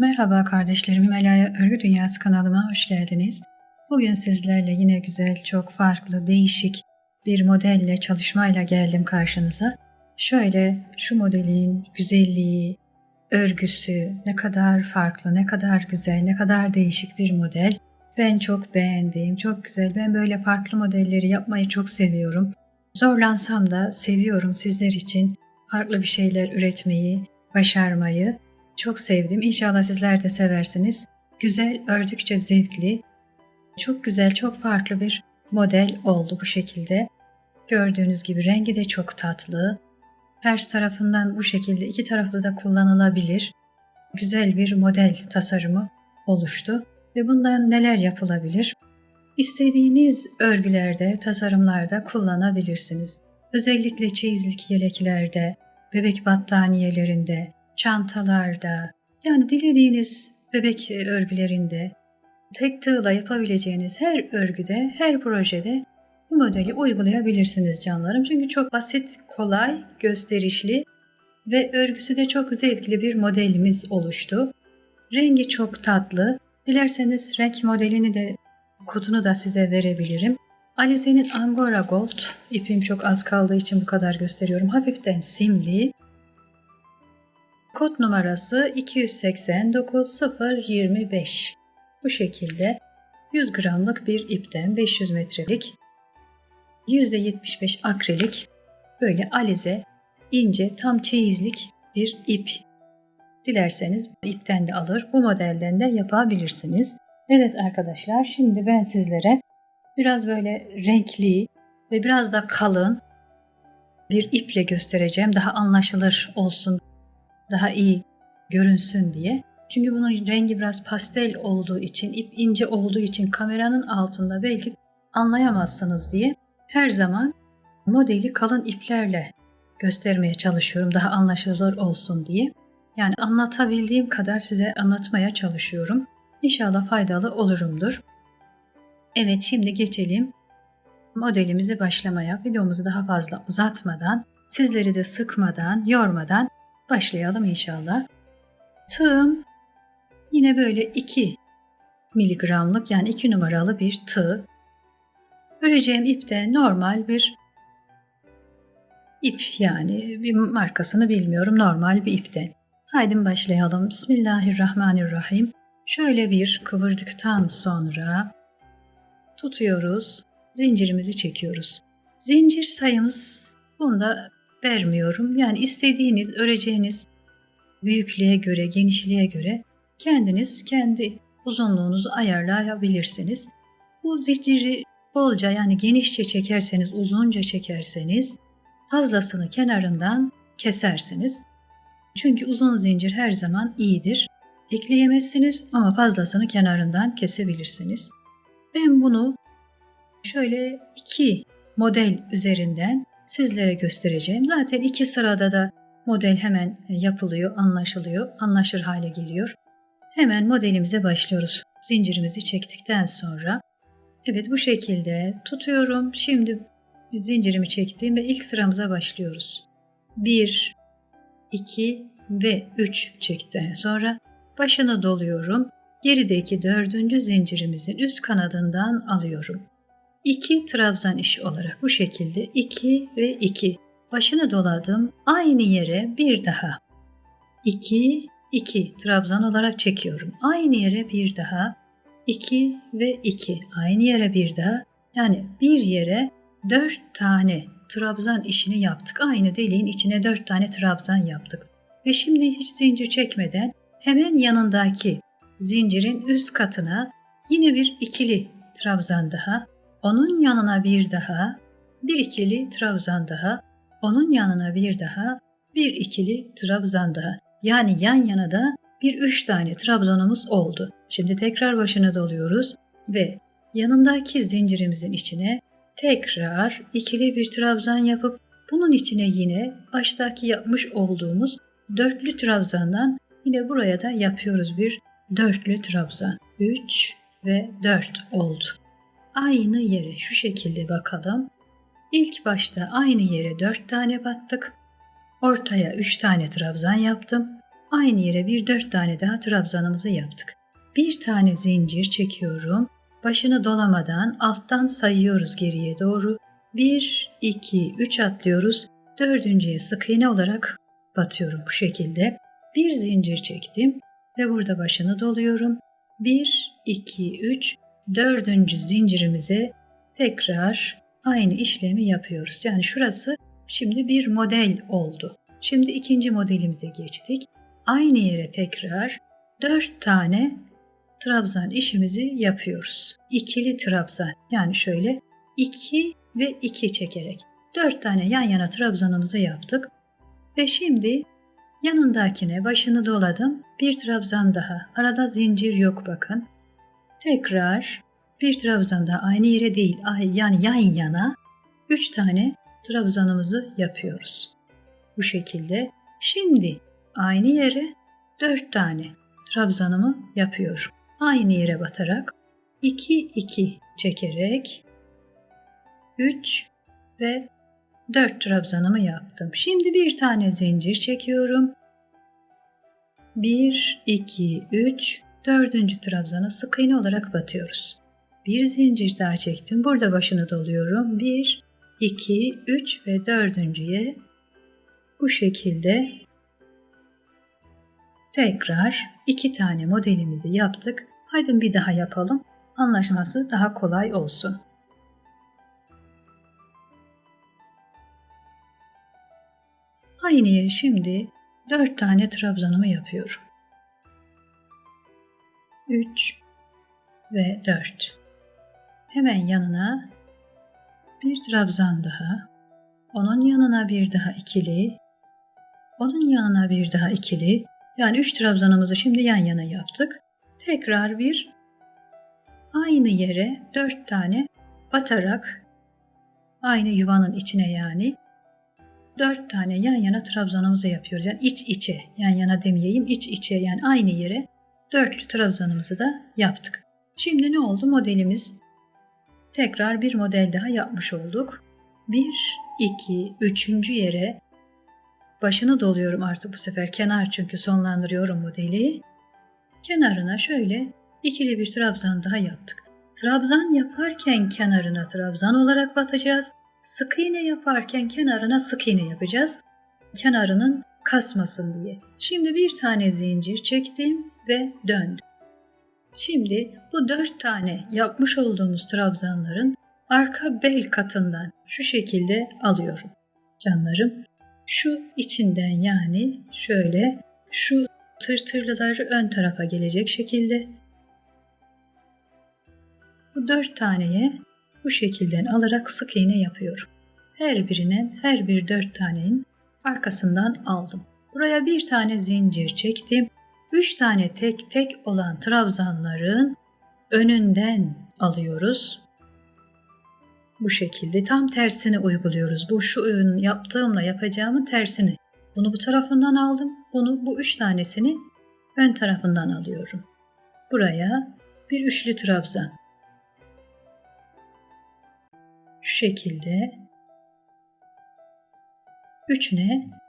Merhaba kardeşlerim, Himalaya Örgü Dünyası kanalıma hoş geldiniz. Bugün sizlerle yine güzel, çok farklı, değişik bir modelle çalışmayla geldim karşınıza. Şöyle şu modelin güzelliği, örgüsü ne kadar farklı, ne kadar güzel, ne kadar değişik bir model. Ben çok beğendim, çok güzel. Ben böyle farklı modelleri yapmayı çok seviyorum. Zorlansam da seviyorum sizler için farklı bir şeyler üretmeyi, başarmayı. Çok sevdim. İnşallah sizler de seversiniz. Güzel, ördükçe zevkli. Çok güzel, çok farklı bir model oldu bu şekilde. Gördüğünüz gibi rengi de çok tatlı. Ters tarafından bu şekilde iki taraflı da kullanılabilir. Güzel bir model tasarımı oluştu. Ve bundan neler yapılabilir? İstediğiniz örgülerde, tasarımlarda kullanabilirsiniz. Özellikle çeyizlik yeleklerde, bebek battaniyelerinde, çantalarda, yani dilediğiniz bebek örgülerinde, tek tığla yapabileceğiniz her örgüde, her projede bu modeli uygulayabilirsiniz canlarım. Çünkü çok basit, kolay, gösterişli ve örgüsü de çok zevkli bir modelimiz oluştu. Rengi çok tatlı. Dilerseniz renk modelini de kodunu da size verebilirim. Alize'nin Angora Gold, ipim çok az kaldığı için bu kadar gösteriyorum. Hafiften simli. Kod numarası 289025. Bu şekilde 100 gramlık bir ipten 500 metrelik %75 akrilik böyle alize ince tam çeyizlik bir ip. Dilerseniz ipten de alır bu modelden de yapabilirsiniz. Evet arkadaşlar şimdi ben sizlere biraz böyle renkli ve biraz da kalın bir iple göstereceğim. Daha anlaşılır olsun, daha iyi görünsün diye. Çünkü bunun rengi biraz pastel olduğu için, ip ince olduğu için kameranın altında belki anlayamazsınız diye her zaman modeli kalın iplerle göstermeye çalışıyorum daha anlaşılır olsun diye. Yani anlatabildiğim kadar size anlatmaya çalışıyorum. İnşallah faydalı olurumdur. Evet şimdi geçelim modelimizi başlamaya. Videomuzu daha fazla uzatmadan, sizleri de sıkmadan, yormadan başlayalım inşallah. Tığım yine böyle 2 miligramlık yani 2 numaralı bir tığ. Öreceğim ip de normal bir ip yani bir markasını bilmiyorum normal bir ipte. Haydi başlayalım. Bismillahirrahmanirrahim. Şöyle bir kıvırdıktan sonra tutuyoruz. Zincirimizi çekiyoruz. Zincir sayımız bunda vermiyorum. Yani istediğiniz, öreceğiniz büyüklüğe göre, genişliğe göre kendiniz kendi uzunluğunuzu ayarlayabilirsiniz. Bu zinciri bolca yani genişçe çekerseniz, uzunca çekerseniz fazlasını kenarından kesersiniz. Çünkü uzun zincir her zaman iyidir. Ekleyemezsiniz ama fazlasını kenarından kesebilirsiniz. Ben bunu şöyle iki model üzerinden sizlere göstereceğim. Zaten iki sırada da model hemen yapılıyor, anlaşılıyor, anlaşır hale geliyor. Hemen modelimize başlıyoruz. Zincirimizi çektikten sonra Evet bu şekilde tutuyorum. Şimdi zincirimi çektim ve ilk sıramıza başlıyoruz. 1, 2 ve 3 çektikten sonra başını doluyorum. Gerideki dördüncü zincirimizin üst kanadından alıyorum. 2 trabzan işi olarak bu şekilde 2 ve 2 başını doladım. Aynı yere bir daha 2 2 trabzan olarak çekiyorum. Aynı yere bir daha 2 ve 2 aynı yere bir daha yani bir yere 4 tane trabzan işini yaptık. Aynı deliğin içine 4 tane trabzan yaptık. Ve şimdi hiç zincir çekmeden hemen yanındaki zincirin üst katına yine bir ikili trabzan daha, onun yanına bir daha, bir ikili trabzan daha, onun yanına bir daha, bir ikili trabzan daha. Yani yan yana da bir üç tane trabzanımız oldu. Şimdi tekrar başına doluyoruz ve yanındaki zincirimizin içine tekrar ikili bir trabzan yapıp bunun içine yine baştaki yapmış olduğumuz dörtlü trabzandan yine buraya da yapıyoruz bir dörtlü trabzan. 3 ve 4 oldu. Aynı yere şu şekilde bakalım. İlk başta aynı yere 4 tane battık. Ortaya 3 tane trabzan yaptım. aynı yere bir dört tane daha trabzanımızı yaptık. Bir tane zincir çekiyorum. Başını dolamadan alttan sayıyoruz geriye doğru. 1, 2, 3 atlıyoruz. Dördüncüye sık iğne olarak batıyorum bu şekilde. Bir zincir çektim ve burada başını doluyorum. 1, 2, 3, dördüncü zincirimize tekrar aynı işlemi yapıyoruz. Yani şurası şimdi bir model oldu. Şimdi ikinci modelimize geçtik. Aynı yere tekrar 4 tane trabzan işimizi yapıyoruz. İkili trabzan yani şöyle 2 ve 2 çekerek 4 tane yan yana trabzanımızı yaptık. Ve şimdi yanındakine başını doladım. Bir trabzan daha. Arada zincir yok bakın. Tekrar bir trabzan daha aynı yere değil yani yan yana 3 tane trabzanımızı yapıyoruz. Bu şekilde. Şimdi aynı yere 4 tane trabzanımı yapıyorum. Aynı yere batarak 2 2 çekerek 3 ve 4 trabzanımı yaptım. Şimdi bir tane zincir çekiyorum. 1 2 3 dördüncü trabzana sık iğne olarak batıyoruz. Bir zincir daha çektim. Burada başını doluyorum. 1 2 3 ve dördüncüye bu şekilde tekrar iki tane modelimizi yaptık. Haydi bir daha yapalım. Anlaşması daha kolay olsun. Aynı yeri şimdi 4 tane trabzanımı yapıyorum. 3 ve 4. Hemen yanına bir trabzan daha. Onun yanına bir daha ikili. Onun yanına bir daha ikili. Yani 3 trabzanımızı şimdi yan yana yaptık. Tekrar bir aynı yere 4 tane batarak aynı yuvanın içine yani dört tane yan yana trabzanımızı yapıyoruz. Yani iç içe, yan yana demeyeyim, iç içe yani aynı yere dörtlü trabzanımızı da yaptık. Şimdi ne oldu? Modelimiz tekrar bir model daha yapmış olduk. Bir, iki, üçüncü yere başını doluyorum artık bu sefer kenar çünkü sonlandırıyorum modeli. Kenarına şöyle ikili bir trabzan daha yaptık. Trabzan yaparken kenarına trabzan olarak batacağız. Sık iğne yaparken kenarına sık iğne yapacağız. Kenarının kasmasın diye. Şimdi bir tane zincir çektim ve döndüm. Şimdi bu dört tane yapmış olduğumuz trabzanların arka bel katından şu şekilde alıyorum. Canlarım şu içinden yani şöyle şu tırtırlılar ön tarafa gelecek şekilde bu dört taneye bu şekilden alarak sık iğne yapıyorum. Her birinin her bir dört tanenin arkasından aldım. Buraya bir tane zincir çektim. Üç tane tek tek olan trabzanların önünden alıyoruz. Bu şekilde tam tersini uyguluyoruz. Bu şu ön yaptığımla yapacağımın tersini. Bunu bu tarafından aldım. Bunu bu üç tanesini ön tarafından alıyorum. Buraya bir üçlü trabzan. Şu şekilde üçüne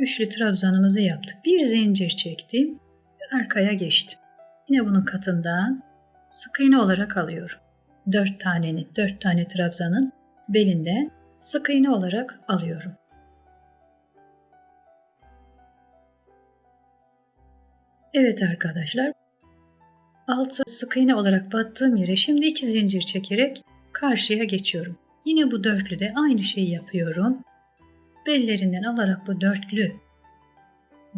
üçlü trabzanımızı yaptık. Bir zincir çektim ve arkaya geçtim. Yine bunun katından sık iğne olarak alıyorum. Dört tanenin, dört tane trabzanın belinden sık iğne olarak alıyorum. Evet arkadaşlar, altı sık iğne olarak battığım yere şimdi iki zincir çekerek karşıya geçiyorum. Yine bu dörtlüde aynı şeyi yapıyorum. Bellerinden alarak bu dörtlü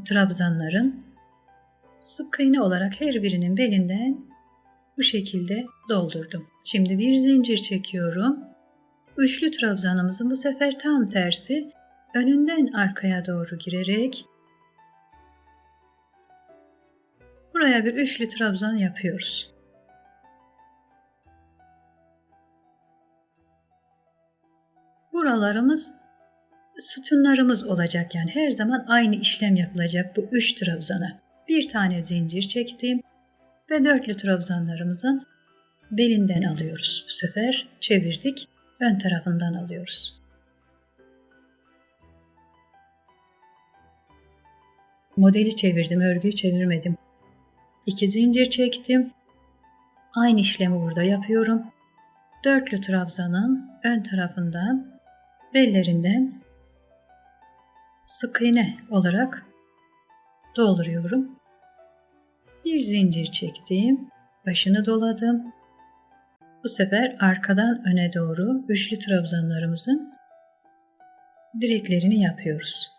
trabzanların sık iğne olarak her birinin belinden bu şekilde doldurdum. Şimdi bir zincir çekiyorum. Üçlü trabzanımızın bu sefer tam tersi önünden arkaya doğru girerek buraya bir üçlü trabzan yapıyoruz. buralarımız sütunlarımız olacak yani her zaman aynı işlem yapılacak bu üç trabzana. Bir tane zincir çektim ve dörtlü trabzanlarımızın belinden alıyoruz. Bu sefer çevirdik, ön tarafından alıyoruz. modeli çevirdim, örgüyü çevirmedim. İki zincir çektim. Aynı işlemi burada yapıyorum. Dörtlü trabzanın ön tarafından bellerinden sık iğne olarak dolduruyorum. Bir zincir çektim. Başını doladım. Bu sefer arkadan öne doğru üçlü trabzanlarımızın direklerini yapıyoruz.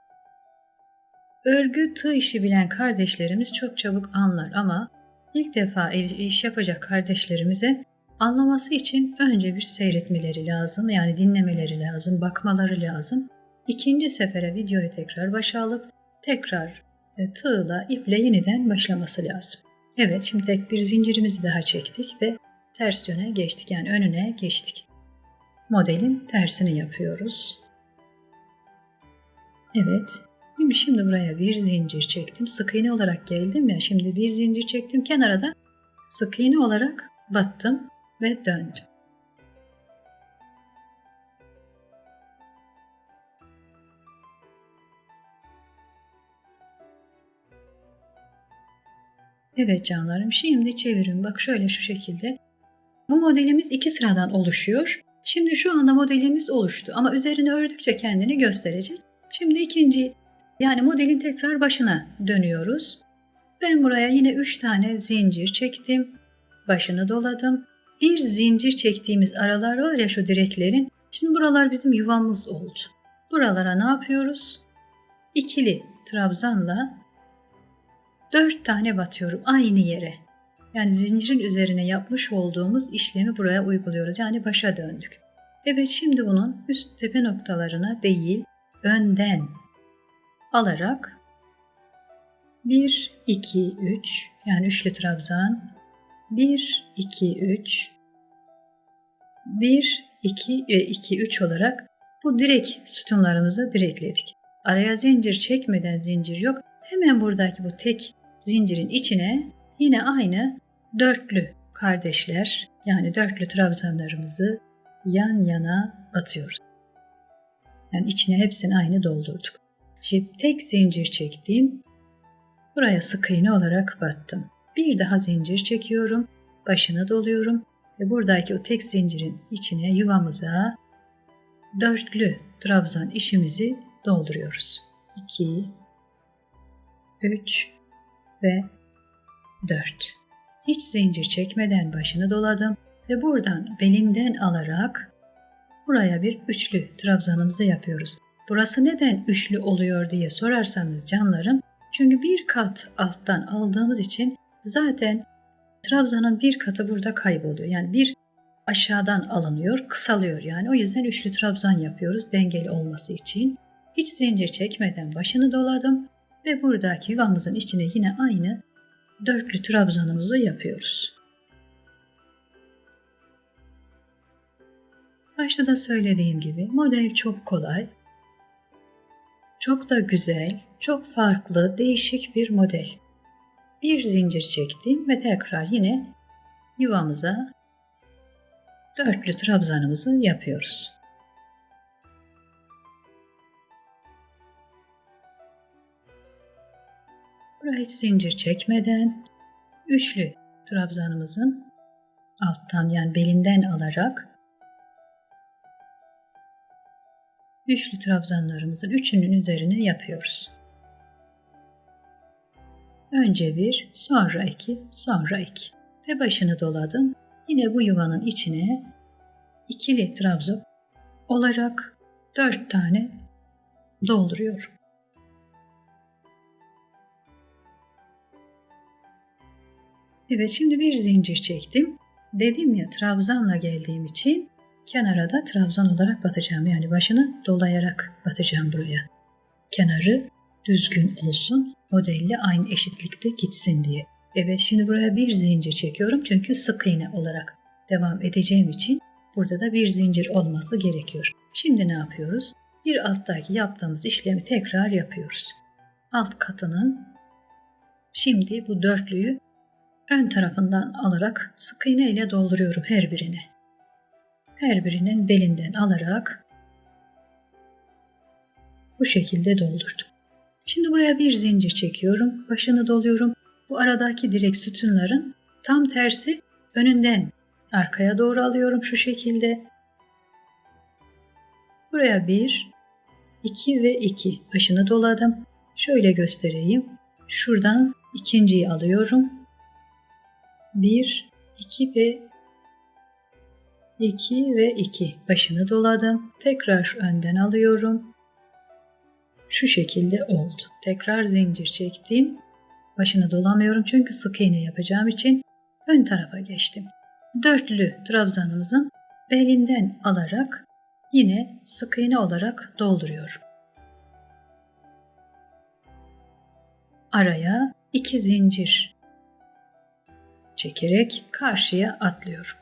Örgü tığ işi bilen kardeşlerimiz çok çabuk anlar ama ilk defa iş yapacak kardeşlerimize anlaması için önce bir seyretmeleri lazım. Yani dinlemeleri lazım, bakmaları lazım. İkinci sefere videoyu tekrar başa alıp tekrar e, tığla, iple yeniden başlaması lazım. Evet şimdi tek bir zincirimizi daha çektik ve ters yöne geçtik. Yani önüne geçtik. Modelin tersini yapıyoruz. Evet. Şimdi, şimdi buraya bir zincir çektim. Sık iğne olarak geldim ya. Şimdi bir zincir çektim. Kenara da sık iğne olarak battım ve döndüm. Evet canlarım şimdi çevirin. Bak şöyle şu şekilde. Bu modelimiz iki sıradan oluşuyor. Şimdi şu anda modelimiz oluştu ama üzerine ördükçe kendini gösterecek. Şimdi ikinci yani modelin tekrar başına dönüyoruz. Ben buraya yine 3 tane zincir çektim. Başını doladım. Bir zincir çektiğimiz aralar var ya şu direklerin. Şimdi buralar bizim yuvamız oldu. Buralara ne yapıyoruz? İkili trabzanla 4 tane batıyorum aynı yere. Yani zincirin üzerine yapmış olduğumuz işlemi buraya uyguluyoruz. Yani başa döndük. Evet şimdi bunun üst tepe noktalarına değil önden alarak 1, 2, 3 yani üçlü trabzan 1, 2, 3 1, 2 ve 2, 3 olarak bu direk sütunlarımızı direkledik. Araya zincir çekmeden zincir yok. Hemen buradaki bu tek zincirin içine yine aynı dörtlü kardeşler yani dörtlü trabzanlarımızı yan yana batıyoruz. Yani içine hepsini aynı doldurduk. Şimdi tek zincir çektim. Buraya sık iğne olarak battım. Bir daha zincir çekiyorum. Başını doluyorum ve buradaki o tek zincirin içine yuvamıza dörtlü trabzan işimizi dolduruyoruz. 2 3 ve 4. Hiç zincir çekmeden başını doladım ve buradan belinden alarak buraya bir üçlü trabzanımızı yapıyoruz. Burası neden üçlü oluyor diye sorarsanız canlarım, çünkü bir kat alttan aldığımız için zaten trabzanın bir katı burada kayboluyor. Yani bir aşağıdan alınıyor, kısalıyor yani. O yüzden üçlü trabzan yapıyoruz dengeli olması için. Hiç zincir çekmeden başını doladım ve buradaki yuvamızın içine yine aynı dörtlü trabzanımızı yapıyoruz. Başta da söylediğim gibi model çok kolay. Çok da güzel, çok farklı, değişik bir model. Bir zincir çektim ve tekrar yine yuvamıza dörtlü trabzanımızı yapıyoruz. Buraya hiç zincir çekmeden üçlü trabzanımızın alttan yani belinden alarak üçlü trabzanlarımızın üçünün üzerine yapıyoruz. Önce bir, sonra iki, sonra iki. Ve başını doladım. Yine bu yuvanın içine ikili trabzan olarak dört tane dolduruyorum. Evet şimdi bir zincir çektim. Dedim ya trabzanla geldiğim için kenara da trabzan olarak batacağım. Yani başını dolayarak batacağım buraya. Kenarı düzgün olsun, modelle aynı eşitlikte gitsin diye. Evet şimdi buraya bir zincir çekiyorum çünkü sık iğne olarak devam edeceğim için burada da bir zincir olması gerekiyor. Şimdi ne yapıyoruz? Bir alttaki yaptığımız işlemi tekrar yapıyoruz. Alt katının şimdi bu dörtlüyü ön tarafından alarak sık iğne ile dolduruyorum her birine. Her birinin belinden alarak bu şekilde doldurdum. Şimdi buraya bir zincir çekiyorum. Başını doluyorum. Bu aradaki direk sütunların tam tersi önünden arkaya doğru alıyorum şu şekilde. Buraya bir, iki ve iki başını doladım. Şöyle göstereyim. Şuradan ikinciyi alıyorum. Bir, iki ve 2 ve 2 başını doladım. Tekrar önden alıyorum. Şu şekilde oldu. Tekrar zincir çektim. Başını dolamıyorum çünkü sık iğne yapacağım için ön tarafa geçtim. Dörtlü trabzanımızın belinden alarak yine sık iğne olarak dolduruyorum. Araya iki zincir çekerek karşıya atlıyorum.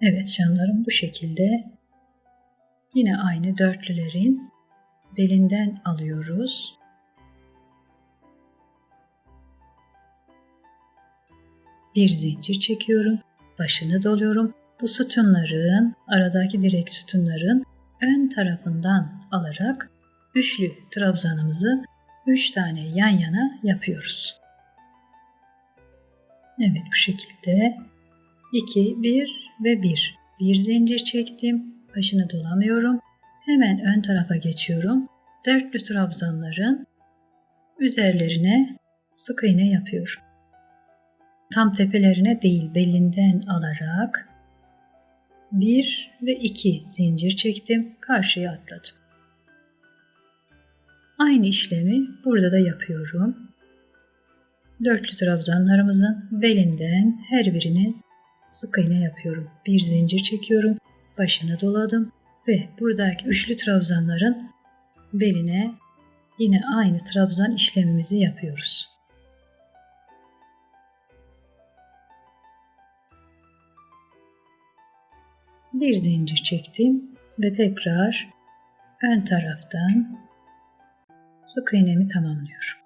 Evet canlarım bu şekilde yine aynı dörtlülerin belinden alıyoruz. Bir zincir çekiyorum. Başını doluyorum. Bu sütunların, aradaki direk sütunların ön tarafından alarak üçlü trabzanımızı üç tane yan yana yapıyoruz. Evet bu şekilde 2, 1 ve 1. Bir zincir çektim. Başını dolamıyorum. Hemen ön tarafa geçiyorum. Dörtlü trabzanların üzerlerine sık iğne yapıyorum. Tam tepelerine değil belinden alarak 1 ve 2 zincir çektim. Karşıya atladım. Aynı işlemi burada da yapıyorum. Dörtlü trabzanlarımızın belinden her birini sık iğne yapıyorum. Bir zincir çekiyorum. Başını doladım ve buradaki üçlü trabzanların beline yine aynı trabzan işlemimizi yapıyoruz. Bir zincir çektim ve tekrar ön taraftan sık iğnemi tamamlıyorum.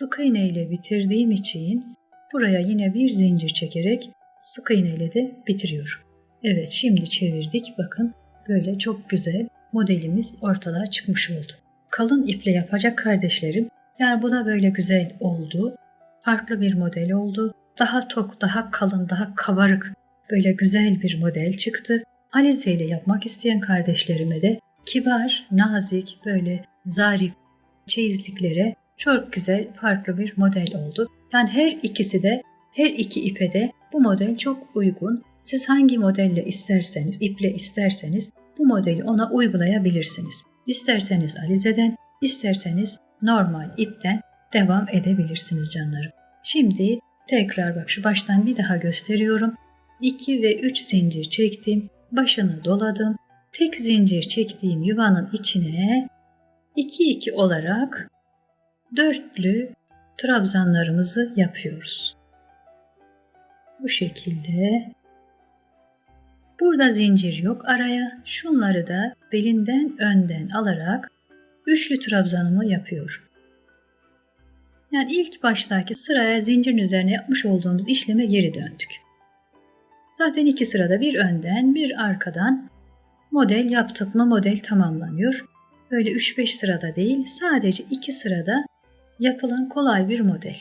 Sık iğne ile bitirdiğim için buraya yine bir zincir çekerek sık iğne ile de bitiriyorum. Evet şimdi çevirdik bakın böyle çok güzel modelimiz ortalığa çıkmış oldu. Kalın iple yapacak kardeşlerim yani bu da böyle güzel oldu. Farklı bir model oldu. Daha tok, daha kalın, daha kabarık böyle güzel bir model çıktı. Alize ile yapmak isteyen kardeşlerime de kibar, nazik, böyle zarif çeyizliklere çok güzel farklı bir model oldu. Yani her ikisi de her iki ipe de bu model çok uygun. Siz hangi modelle isterseniz, iple isterseniz bu modeli ona uygulayabilirsiniz. İsterseniz alizeden, isterseniz normal ipten devam edebilirsiniz canlarım. Şimdi tekrar bak şu baştan bir daha gösteriyorum. 2 ve 3 zincir çektim. Başını doladım. Tek zincir çektiğim yuvanın içine 2 2 olarak dörtlü trabzanlarımızı yapıyoruz. Bu şekilde. Burada zincir yok araya. Şunları da belinden önden alarak üçlü trabzanımı yapıyorum. Yani ilk baştaki sıraya zincirin üzerine yapmış olduğumuz işleme geri döndük. Zaten iki sırada bir önden bir arkadan model yaptık mı model tamamlanıyor. Böyle 3-5 sırada değil sadece iki sırada yapılan kolay bir model.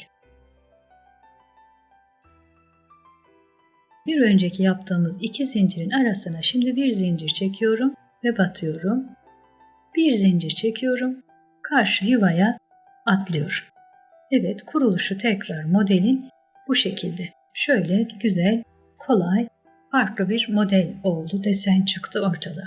Bir önceki yaptığımız iki zincirin arasına şimdi bir zincir çekiyorum ve batıyorum. Bir zincir çekiyorum, karşı yuvaya atlıyorum. Evet, kuruluşu tekrar modelin bu şekilde. Şöyle güzel, kolay, farklı bir model oldu, desen çıktı ortada.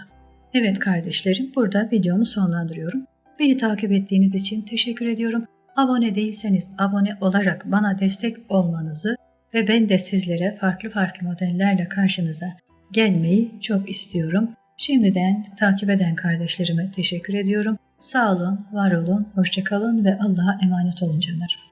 Evet kardeşlerim, burada videomu sonlandırıyorum. Beni takip ettiğiniz için teşekkür ediyorum. Abone değilseniz abone olarak bana destek olmanızı ve ben de sizlere farklı farklı modellerle karşınıza gelmeyi çok istiyorum. Şimdiden takip eden kardeşlerime teşekkür ediyorum. Sağ olun, var olun, hoşçakalın ve Allah'a emanet olun canlarım.